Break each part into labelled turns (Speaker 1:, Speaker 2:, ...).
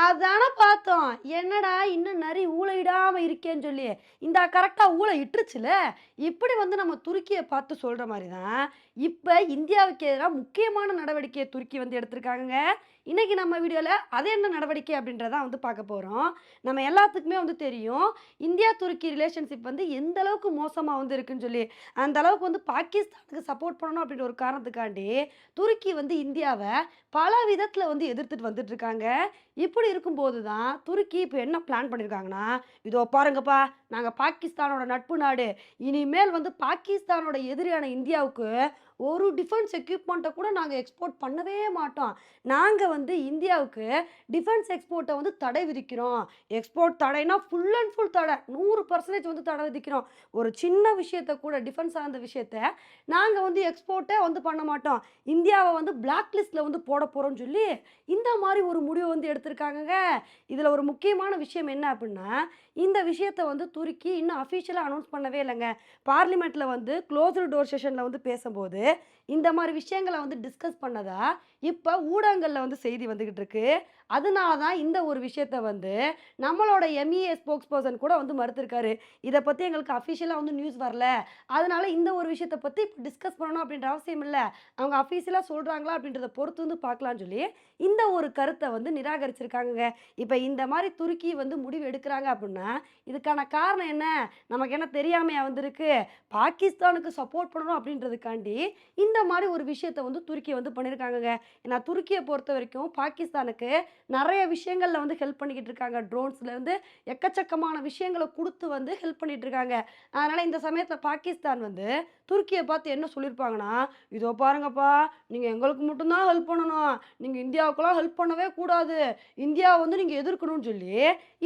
Speaker 1: அதானே பார்த்தோம். என்னடா இன்னும் நரி ஊழையிடாம இருக்கேன்னு சொல்லி. இந்த கரெக்டாக ஊழ இட்டுருச்சுல? இப்படி வந்து நம்ம துருக்கியை பார்த்து சொல்கிற மாதிரி தான் இப்போ இந்தியாவுக்கு எதிராக முக்கியமான நடவடிக்கையை துருக்கி வந்து எடுத்திருக்காங்க இன்றைக்கி நம்ம வீடியோவில் அது என்ன நடவடிக்கை அப்படின்றத வந்து பார்க்க போகிறோம் நம்ம எல்லாத்துக்குமே வந்து தெரியும் இந்தியா துருக்கி ரிலேஷன்ஷிப் வந்து எந்த அளவுக்கு மோசமாக வந்து இருக்குன்னு சொல்லி. அந்த அளவுக்கு வந்து பாகிஸ்தானுக்கு சப்போர்ட் பண்ணணும் அப்படின்ற ஒரு காரணத்துக்காண்டி துருக்கி வந்து இந்தியாவை பல விதத்தில் வந்து எதிர்த்துட்டு வந்துட்டு இருக்காங்க. இப்படி இருக்கும்போது தான் துருக்கி இப்போ என்ன பிளான் பண்ணியிருக்காங்கன்னா இதோ பாருங்கப்பா நாங்கள் பாகிஸ்தானோட நட்பு நாடு. இனிமேல் வந்து பாகிஸ்தானோட எதிரியான இந்தியாவுக்கு ஒரு டிஃபென்ஸ் எக்யூப்மெண்ட்டை கூட நாங்கள் எக்ஸ்போர்ட் பண்ணவே மாட்டோம். நாங்கள் வந்து இந்தியாவுக்கு டிஃபென்ஸ் எக்ஸ்போர்ட்டை வந்து தடை விதிக்கிறோம். எக்ஸ்போர்ட் தடைனா ஃபுல் அண்ட் ஃபுல் தடை. நூறு பர்சன்டேஜ் வந்து தடை விதிக்கிறோம். ஒரு சின்ன விஷயத்தை கூட டிஃபென்ஸ் சார்ந்த விஷயத்த நாங்கள் வந்து எக்ஸ்போர்ட்டே வந்து பண்ண மாட்டோம். இந்தியாவை வந்து பிளாக் லிஸ்ட்டில் வந்து போட போகிறோம்னு சொல்லி இந்த மாதிரி ஒரு முடிவு வந்து எடுத்திருக்காங்க இதில் ஒரு முக்கியமான விஷயம் என்ன அப்படின்னா இந்த விஷயத்தை வந்து துருக்கி இன்னும் அஃபிஷியலாக அனௌன்ஸ் பண்ணவே இல்லைங்க. பார்லிமெண்ட்டில் வந்து க்ளோஸ்டு டோர் செஷனில் வந்து பேசும்போது இந்த மாதிரி விஷயங்களை வந்து டிஸ்கஸ் பண்ணதா இப்போ ஊடகங்களில் வந்து செய்தி வந்துக்கிட்டு இருக்கு. அதனால தான் இந்த ஒரு விஷயத்த வந்து நம்மளோட எம்இஏ ஸ்போக்ஸ் பர்சன் கூட வந்து மறுத்திருக்காரு. இதை பற்றி எங்களுக்கு அஃபிஷியலாக வந்து நியூஸ் வரல. அதனால இந்த ஒரு விஷயத்தை பற்றி இப்போ டிஸ்கஸ் பண்ணணும் அப்படின்ற அவசியம் இல்லை. அவங்க அஃபீஷியலாக சொல்கிறாங்களா அப்படின்றத பொறுத்து வந்து பார்க்கலான்னு சொல்லி இந்த ஒரு கருத்தை வந்து நிராகரிச்சிருக்காங்கங்க. இப்போ இந்த மாதிரி துருக்கி வந்து முடிவு எடுக்கிறாங்க அப்படின்னா இதுக்கான காரணம் காரணம் என்ன? நமக்கு என்ன தெரியாமையா வந்திருக்கு? பாகிஸ்தானுக்கு சப்போர்ட் பண்ணணும் அப்படின்றதுக்காண்டி இந்த மாதிரி ஒரு விஷயத்தை வந்து துருக்கி வந்து பண்ணியிருக்காங்கங்க ஏன்னா துருக்கியை பொறுத்த வரைக்கும் பாகிஸ்தானுக்கு நிறைய விஷயங்களில் வந்து ஹெல்ப் பண்ணிக்கிட்டு இருக்காங்க. ட்ரோன்ஸ்லேருந்து எக்கச்சக்கமான விஷயங்களை கொடுத்து வந்து ஹெல்ப் பண்ணிகிட்டு இருக்காங்க. அதனால் இந்த சமயத்தில் பாகிஸ்தான் வந்து துருக்கியை பார்த்து என்ன சொல்லியிருப்பாங்கன்னா இதோ பாருங்கப்பா நீங்கள் எங்களுக்கு மட்டும்தான் ஹெல்ப் பண்ணணும். நீங்கள் இந்தியாவுக்குலாம் ஹெல்ப் பண்ணவே கூடாது. இந்தியாவை வந்து நீங்கள் எதிர்க்கணும்னு சொல்லி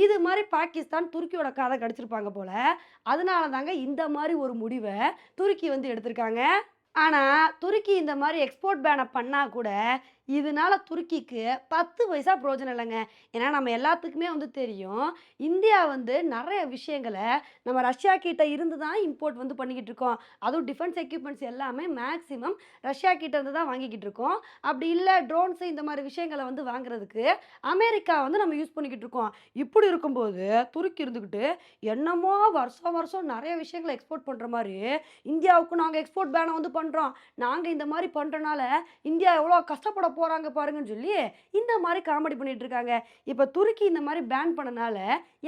Speaker 1: இது மாதிரி பாகிஸ்தான் துருக்கியோட காதை கடிச்சிருப்பாங்க போல். அதனால தாங்க இந்த மாதிரி ஒரு முடிவை துருக்கி வந்து எடுத்திருக்காங்க. ஆனால் துருக்கி இந்த மாதிரி எக்ஸ்போர்ட் பேனை பண்ணால் கூட இதனால துருக்கிக்கு பத்து பைசா பிரயோஜனம் இல்லைங்க. ஏன்னா நம்ம எல்லாத்துக்குமே வந்து தெரியும். இந்தியா வந்து நிறைய விஷயங்களை நம்ம ரஷ்யா கிட்ட இருந்து தான் இம்போர்ட் வந்து பண்ணிக்கிட்டு இருக்கோம். அதுவும் டிஃபென்ஸ் எக்யூப்மெண்ட்ஸ் எல்லாமே மேக்ஸிமம் ரஷ்யா கிட்ட இருந்து தான் வாங்கிக்கிட்டு இருக்கோம். அப்படி இல்லை ட்ரோன்ஸ் இந்த மாதிரி விஷயங்களை வந்து வாங்குறதுக்கு அமெரிக்கா வந்து நம்ம யூஸ் பண்ணிக்கிட்டு இருக்கோம். இப்படி இருக்கும்போது துருக்கி இருந்துக்கிட்டு என்னமோ வருஷம் வருஷம் நிறைய விஷயங்களை எக்ஸ்போர்ட் பண்ணுற மாதிரி இந்தியாவுக்கு நாங்கள் எக்ஸ்போர்ட் பேனை வந்து பண்ணுறோம் நாங்கள் இந்த மாதிரி பண்ணுறனால இந்தியா எவ்வளோ கஷ்டப்பட போகிறாங்க பாருங்கன்னு சொல்லி இந்த மாதிரி காமெடி பண்ணிட்டு இருக்காங்க இப்போ துருக்கி இந்த மாதிரி பேன் பண்ணனால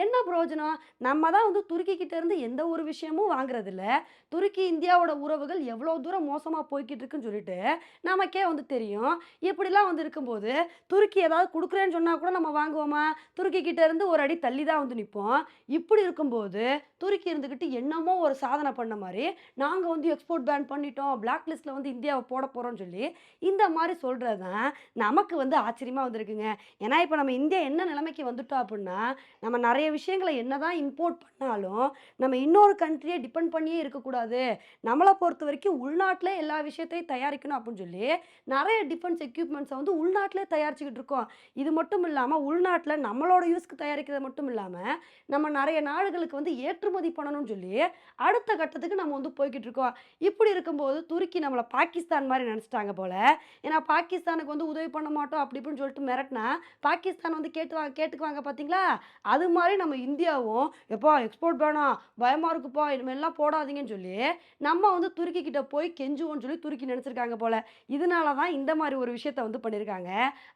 Speaker 1: என்ன பிரயோஜனம்? நம்ம தான் வந்து துருக்கி கிட்டேருந்து எந்த ஒரு விஷயமும் வாங்குறதில்ல. துருக்கி இந்தியாவோட உறவுகள் எவ்வளோ தூரம் மோசமாக போய்கிட்டு இருக்குன்னு சொல்லிட்டு நமக்கே வந்து தெரியும். இப்படிலாம் வந்து இருக்கும்போது துருக்கி ஏதாவது கொடுக்குறேன்னு சொன்னால் கூட நம்ம வாங்குவோமா? துருக்கி கிட்டேருந்து ஒரு அடி தள்ளி தான் வந்து நிற்போம் இப்படி இருக்கும்போது துருக்கி இருந்துக்கிட்டு என்னமோ ஒரு சாதனை பண்ண மாதிரி நாங்கள் வந்து எக்ஸ்போர்ட் பேன் பண்ணிட்டோம். பிளாக் லிஸ்ட்டில் வந்து இந்தியாவை போட போகிறோம்னு சொல்லி இந்த மாதிரி சொல்கிறது தான் நமக்கு வந்து ஆச்சரியமாக வந்திருக்குங்க. ஏன்னா இப்போ நம்ம இந்தியா என்ன நிலைமைக்கு வந்துட்டோம் அப்படின்னா நம்ம நிறைய விஷயங்களை என்ன தான் இம்போர்ட் பண்ணாலும் நம்ம இன்னொரு கண்ட்ரியை டிபெண்ட் பண்ணியே இருக்கக்கூடாது. நம்மளை பொறுத்த வரைக்கும் உள்நாட்டில் எல்லா விஷயத்தையும் தயாரிக்கணும் அப்படின்னு சொல்லி நிறைய டிஃபென்ஸ் எக்யூப்மெண்ட்ஸை வந்து உள்நாட்டிலே தயாரிச்சுக்கிட்டு இருக்கோம். இது மட்டும் இல்லாமல் உள்நாட்டில் நம்மளோட யூஸ்க்கு தயாரிக்கிறது மட்டும் இல்லாமல் நம்ம நிறைய நாடுகளுக்கு வந்து ஏற்றுமதி பண்ணணும்னு சொல்லி அடுத்த கட்டத்துக்கு நம்ம வந்து போய்கிட்டு இருக்கோம். இப்படி இருக்கும்போது துருக்கி நம்மளை பாகிஸ்தான் மாதிரி நினச்சிட்டாங்க போல. ஏன்னா பாகிஸ்தானுக்கு வந்து உதவி பண்ண மாட்டோம் அப்படி இப்படின்னு சொல்லிட்டு மிரட்டினா பாகிஸ்தான் வந்து கேட்டுவாங்க கேட்டுக்குவாங்க பார்த்தீங்களா அது மாதிரி நம்ம இந்தியாவும் எப்பா எக்ஸ்போர்ட் வேணாம் பயமாக இருக்குப்பா இனிமேல்லாம் போடாதீங்கன்னு சொல்லி நம்ம வந்து துருக்கி கிட்ட போய் கெஞ்சுவோம்னு சொல்லி துருக்கி நினச்சிருக்காங்க போல. இதனால தான் இந்த மாதிரி ஒரு விஷயத்த வந்து பண்ணியிருக்காங்க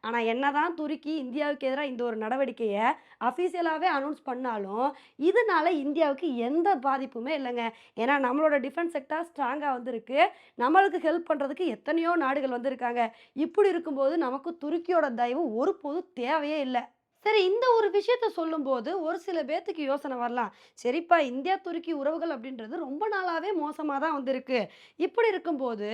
Speaker 1: ஆனால் என்னதான் துருக்கி இந்தியாவுக்கு எதிராக இந்த ஒரு நடவடிக்கையை அஃபீஷியலாகவே அனௌன்ஸ் பண்ணாலும் இதனால இந்தியாவுக்கு எந்த பாதிப்புமே இல்லைங்க. ஏன்னா நம்மளோட டிஃபென்ஸ் செக்டார் ஸ்ட்ராங்காக வந்துருக்கு. நம்மளுக்கு ஹெல்ப் பண்ணுறதுக்கு எத்தனையோ நாடுகள் வந்திருக்காங்க. இப்படி இருக்கும்போது நமக்கு துருக்கியோட தயவு ஒருபோதும் தேவையே இல்லை. சரி இந்த ஒரு விஷயத்த சொல்லும்போது ஒரு சில பேர்த்துக்கு யோசனை வரலாம். சரிப்பா இந்தியா துருக்கி உறவுகள் அப்படின்றது ரொம்ப நாளாகவே மோசமாக தான் வந்திருக்கு. இப்படி இருக்கும்போது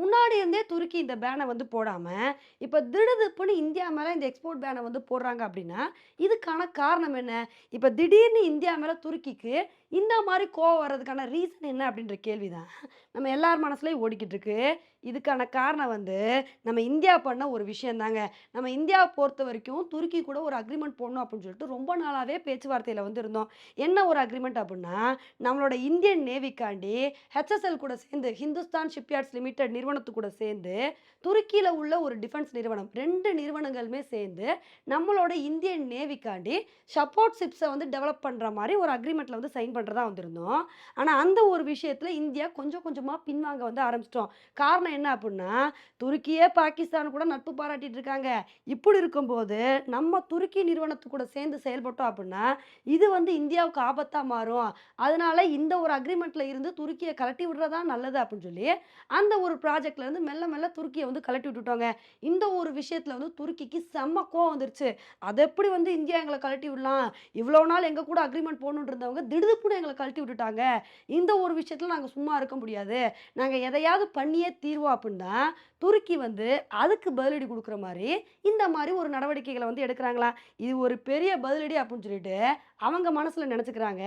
Speaker 1: முன்னாடி இருந்தே துருக்கி இந்த பேனை வந்து போடாமல் இப்போ திடுதுப்புன்னு இந்தியா மேலே இந்த எக்ஸ்போர்ட் பேனை வந்து போடுறாங்க அப்படின்னா இதுக்கான காரணம் என்ன? இப்போ திடீர்னு இந்தியா மேலே துருக்கிக்கு இந்த மாதிரி கோவம் வர்றதுக்கான ரீசன் என்ன அப்படின்ற கேள்வி தான் நம்ம எல்லார் மனசுலையும் ஓடிக்கிட்டு இருக்கு. இதுக்கான காரணம் வந்து நம்ம இந்தியா பண்ண ஒரு விஷயம் தாங்க நம்ம இந்தியாவை பொறுத்த வரைக்கும் துருக்கி கூட ஒரு அக்ரிமெண்ட் போடணும் அப்படின்னு சொல்லிட்டு ரொம்ப நாளாகவே பேச்சுவார்த்தையில் வந்து இருந்தோம் என்ன ஒரு அக்ரிமெண்ட் அப்படின்னா நம்மளோட இந்தியன் நேவிக்காண்டி ஹெச்எஸ்எல் கூட சேர்ந்து ஹிந்துஸ்தான் ஷிப்யார்ட்ஸ் லிமிடெட் நிறுவனத்து கூட சேர்ந்து துருக்கியில் உள்ள ஒரு டிஃபென்ஸ் நிறுவனம் ரெண்டு நிறுவனங்களுமே சேர்ந்து நம்மளோட இந்தியன் நேவிக்காண்டி சப்போர்ட் ஷிப்ஸை வந்து டெவலப் பண்ணுற மாதிரி ஒரு அக்ரிமெண்ட்டில் வந்து சைன் பண்ணுறதா வந்திருந்தோம். ஆனால் அந்த ஒரு விஷயத்தில் இந்தியா கொஞ்சம் கொஞ்சமாக பின்வாங்க வந்து ஆரம்பிச்சிட்டோம். காரணம் என்ன அப்படின்னா துருக்கியே பாகிஸ்தான் கூட நட்பு பாராட்டிட்டு இருக்காங்க. இப்படி இருக்கும்போது நம்ம துருக்கி நிறுவனத்து கூட சேர்ந்து செயல்பட்டோம் அப்படின்னா இது வந்து இந்தியாவுக்கு ஆபத்தாக மாறும். அதனால இந்த ஒரு அக்ரிமெண்ட்ல இருந்து துருக்கியை கலட்டி விடுறதா நல்லது அப்படின்னு சொல்லி அந்த ஒரு ப்ராஜெக்ட்ல இருந்து மெல்ல மெல்ல துருக்கியை வந்து கலட்டி விட்டுட்டோங்க. இந்த ஒரு விஷயத்தில் வந்து துருக்கிக்கு செம்ம கோவம் வந்துருச்சு. அதை எப்படி வந்து இந்தியா எங்களை கலட்டி விடலாம்? இவ்வளோ நாள் எங்கள் கூட அக்ரிமெண்ட் போகணுன்றவங்க இருந்தவங்க கூட எங்களை கழட்டி விட்டுட்டாங்க. இந்த ஒரு விஷயத்துல நாங்கள் சும்மா இருக்க முடியாது. நாங்கள் எதையாவது பண்ணியே தீர்வோம் அப்படின்னா துருக்கி வந்து அதுக்கு பதிலடி கொடுக்குற மாதிரி இந்த மாதிரி ஒரு நடவடிக்கைகளை வந்து எடுக்கிறாங்களா? இது ஒரு பெரிய பதிலடி அப்படின்னு சொல்லிட்டு அவங்க மனசில் நினச்சிக்கிறாங்க.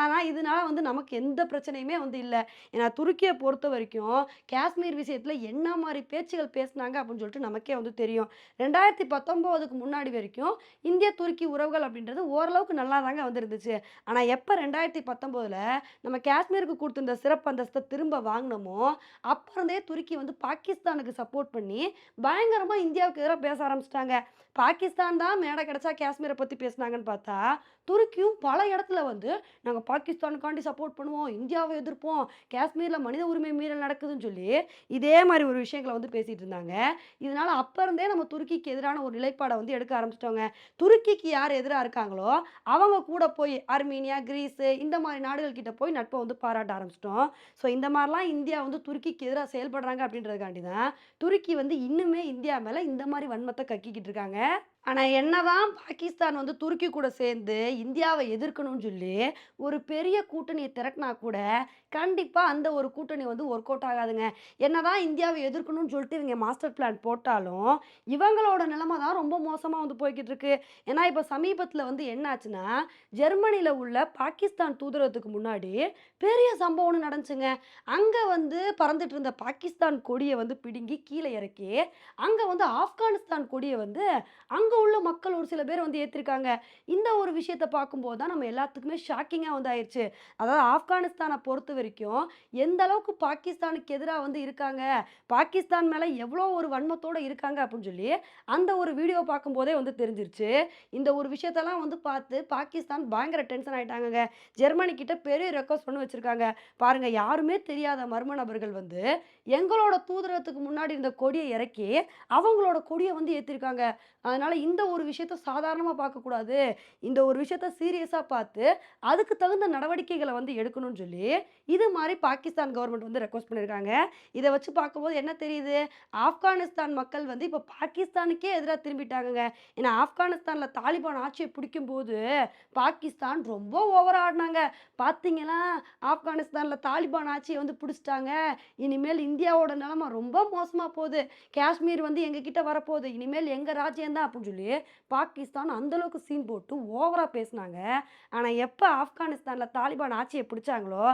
Speaker 1: ஆனால் இதனால வந்து நமக்கு எந்த பிரச்சனையுமே வந்து இல்லை. ஏன்னா துருக்கியை பொறுத்த வரைக்கும் காஷ்மீர் விஷயத்தில் என்ன மாதிரி பேச்சுகள் பேசுனாங்க அப்படின்னு சொல்லிட்டு நமக்கே வந்து தெரியும். ரெண்டாயிரத்தி பத்தொம்போதுக்கு முன்னாடி வரைக்கும் இந்திய துருக்கி உறவுகள் அப்படின்றது ஓரளவுக்கு நல்லா தாங்க வந்துருந்துச்சு. ஆனால் எப்போ ரெண்டாயிரத்தி பத்தொம்போதில் நம்ம காஷ்மீருக்கு கொடுத்திருந்த சிறப்பு அந்தஸ்தை திரும்ப வாங்கினோமோ அப்போ இருந்தே துருக்கி வந்து பாகிஸ்தானுக்கு சப்போர்ட் பண்ணி பயங்கரமாக இந்தியாவுக்கு எதிராக பேச ஆரம்பிச்சிட்டாங்க. பாகிஸ்தான் தான் மேடை கிடைச்சா காஷ்மீரை பற்றி பேசுனாங்கன்னு பார்த்தா துருக்கியும் பல இடத்துல வந்து நாங்கள் பாகிஸ்தானுக்காண்டி சப்போர்ட் பண்ணுவோம் இந்தியாவை எதிர்ப்போம் காஷ்மீரில் மனித உரிமை மீறல் நடக்குதுன்னு சொல்லி இதே மாதிரி ஒரு விஷயங்களை வந்து பேசிகிட்டு இருந்தாங்க. இதனால் அப்போ இருந்தே நம்ம துருக்கிக்கு எதிரான ஒரு நிலைப்பாடை வந்து எடுக்க ஆரம்பிச்சிட்டோங்க. துருக்கிக்கு யார் எதிராக இருக்காங்களோ அவங்க கூட போய் அர்மீனியா கிரீஸு இந்த மாதிரி நாடுகள் கிட்ட போய் நட்பை வந்து பாராட்ட ஆரம்பிச்சிட்டோம். ஸோ இந்த மாதிரிலாம் இந்தியா வந்து துருக்கிக்கு எதிராக செயல்படுறாங்க அப்படின்றதுக்காண்டி தான் துருக்கி வந்து இன்னுமே இந்தியா மேலே இந்த மாதிரி வன்மத்தை கக்கிக்கிட்டு இருக்காங்க. ஆனால் என்னதான் பாகிஸ்தான் வந்து துருக்கி கூட சேர்ந்து இந்தியாவை எதிர்க்கணும்னு சொல்லி ஒரு பெரிய கூட்டணியை திரட்டினா கூட கண்டிப்பாக அந்த ஒரு கூட்டணி வந்து ஒர்க் அவுட் ஆகாதுங்க. என்னதான் இந்தியாவை எதிர்க்கணும்னு சொல்லிட்டு இவங்க மாஸ்டர் பிளான் போட்டாலும் இவங்களோட நிலைமை தான் ரொம்ப மோசமாக வந்து போய்கிட்டு இருக்கு. ஏன்னா இப்போ சமீபத்தில் வந்து என்னாச்சுன்னா ஜெர்மனியில் உள்ள பாகிஸ்தான் தூதரகத்துக்கு முன்னாடி பெரிய சம்பவம்னு நடந்துச்சுங்க. அங்கே வந்து பறந்துட்டு இருந்த பாகிஸ்தான் கொடியை வந்து பிடுங்கி கீழே இறக்கி அங்கே வந்து ஆப்கானிஸ்தான் கொடியை வந்து அங்கே உள்ள மக்கள் ஒரு சில பேர் வந்து ஏற்றிருக்காங்க இந்த ஒரு விஷயத்தை பார்க்கும்போது தான் நம்ம எல்லாத்துக்குமே ஷாக்கிங்காக வந்து ஆயிடுச்சு அதாவது ஆப்கானிஸ்தானை பொறுத்த வரைக்கும் எந்த அளவுக்கு பாகிஸ்தானுக்கு எதிராக வந்து இருக்காங்க பாகிஸ்தான் மேலே எவ்வளோ ஒரு வன்மத்தோடு இருக்காங்க அப்படின்னு சொல்லி அந்த ஒரு வீடியோ பார்க்கும்போதே வந்து தெரிஞ்சிருச்சு. இந்த ஒரு விஷயத்தெல்லாம் வந்து பார்த்து பாகிஸ்தான் பயங்கர டென்ஷன் ஆகிட்டாங்க ஜெர்மனி கிட்ட பெரிய ரெக்வஸ்ட் பண்ணி வச்சிருக்காங்க. பாருங்கள் யாருமே தெரியாத மர்ம நபர்கள் வந்து எங்களோட தூதரகத்துக்கு முன்னாடி இருந்த கொடியை இறக்கி அவங்களோட கொடியை வந்து ஏற்றிருக்காங்க அதனால் இந்த ஒரு விஷயத்த சாதாரணமாக பார்க்கக்கூடாது. இந்த ஒரு விஷயத்த சீரியஸாக பார்த்து அதுக்கு தகுந்த நடவடிக்கைகளை வந்து எடுக்கணும்னு சொல்லி இது மாதிரி பாகிஸ்தான் கவர்மெண்ட் வந்து ரெக்வஸ்ட் பண்ணியிருக்காங்க இதை வச்சு பார்க்கும்போது என்ன தெரியுது? ஆப்கானிஸ்தான் மக்கள் வந்து இப்போ பாகிஸ்தானுக்கே எதிராக திரும்பிட்டாங்கங்க. ஏன்னா ஆப்கானிஸ்தானில் தாலிபான் ஆட்சியை பிடிக்கும்போது பாகிஸ்தான் ரொம்ப ஓவர் ஆடினாங்க. பார்த்தீங்களா ஆப்கானிஸ்தானில் தாலிபான் ஆட்சியை வந்து பிடிச்சிட்டாங்க. இனிமேல் இந்தியாவோட நிலமை ரொம்ப மோசமாக போகுது. காஷ்மீர் வந்து எங்ககிட்ட வரப்போகுது. இனிமேல் எங்கள் ராஜ்யம் தான் அப்படின்னு சொல்லி பாகிஸ்தான் அந்தளவுக்கு சீன் போட்டு ஓவராக பேசினாங்க. ஆனால் எப்போ ஆப்கானிஸ்தானில் தாலிபான் ஆட்சியை பிடிச்சாங்களோ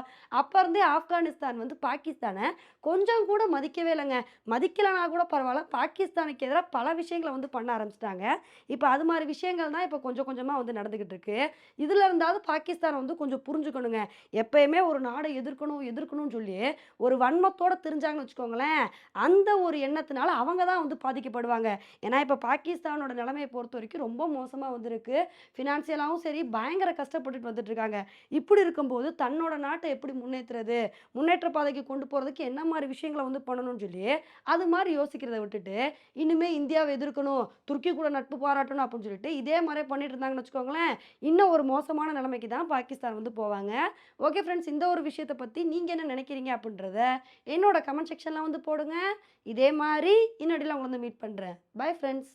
Speaker 1: அப்போ இருந்தே ஆப்கானிஸ்தான் வந்து பாகிஸ்தானை கொஞ்சம் கூட மதிக்கவே இல்லைங்க. மதிக்கலைனா கூட பரவாயில்ல. பாகிஸ்தானுக்கு எதிராக பல விஷயங்களை வந்து பண்ண ஆரம்பிச்சிட்டாங்க. இப்போ அது மாதிரி விஷயங்கள் தான் இப்போ கொஞ்சம் கொஞ்சமாக வந்து நடந்துக்கிட்டு இருக்கு. இதில் இருந்தாவது பாகிஸ்தான் வந்து கொஞ்சம் புரிஞ்சுக்கணுங்க. எப்பயுமே ஒரு நாடை எதிர்க்கணும் எதிர்க்கணும்னு சொல்லி ஒரு வன்மத்தோட தெரிஞ்சாங்கன்னு வச்சுக்கோங்களேன் அந்த ஒரு எண்ணத்தினால அவங்க தான் வந்து பாதிக்கப்படுவாங்க. ஏன்னா இப்போ பாகிஸ்தானோட நிலைமையை பொறுத்த வரைக்கும் ரொம்ப மோசமாக வந்திருக்கு. ஃபினான்சியலாகவும் சரி பயங்கர கஷ்டப்பட்டுட்டு வந்துட்டு இருக்காங்க இப்படி இருக்கும்போது தன்னோட நாட்டை எப்படி முன்னேற்றுறது முன்னேற்ற பாதைக்கு கொண்டு போகிறதுக்கு என்ன மாதிரி விஷயங்களை வந்து பண்ணணும்னு சொல்லி அது மாதிரி யோசிக்கிறத விட்டுட்டு இன்னுமே இந்தியாவை எதிர்க்கணும் துருக்கி கூட நட்பு பாராட்டணும் அப்படின்னு சொல்லிட்டு இதே மாதிரி பண்ணிட்டு இருந்தாங்கன்னு வச்சுக்கோங்களேன் இன்னும் ஒரு மோசமான நிலைமைக்கு தான் பாகிஸ்தான் வந்து போவாங்க. ஓகே ஃப்ரெண்ட்ஸ் இந்த ஒரு விஷயத்தை பற்றி நீங்கள் என்ன நினைக்கிறீங்க அப்படின்றத என்னோட கமெண்ட் செக்ஷனில் வந்து போடுங்க. இதே மாதிரி இன்னடியில் உங்களை வந்து மீட் பண்ணுறேன் பை ஃப்ரெண்ட்ஸ்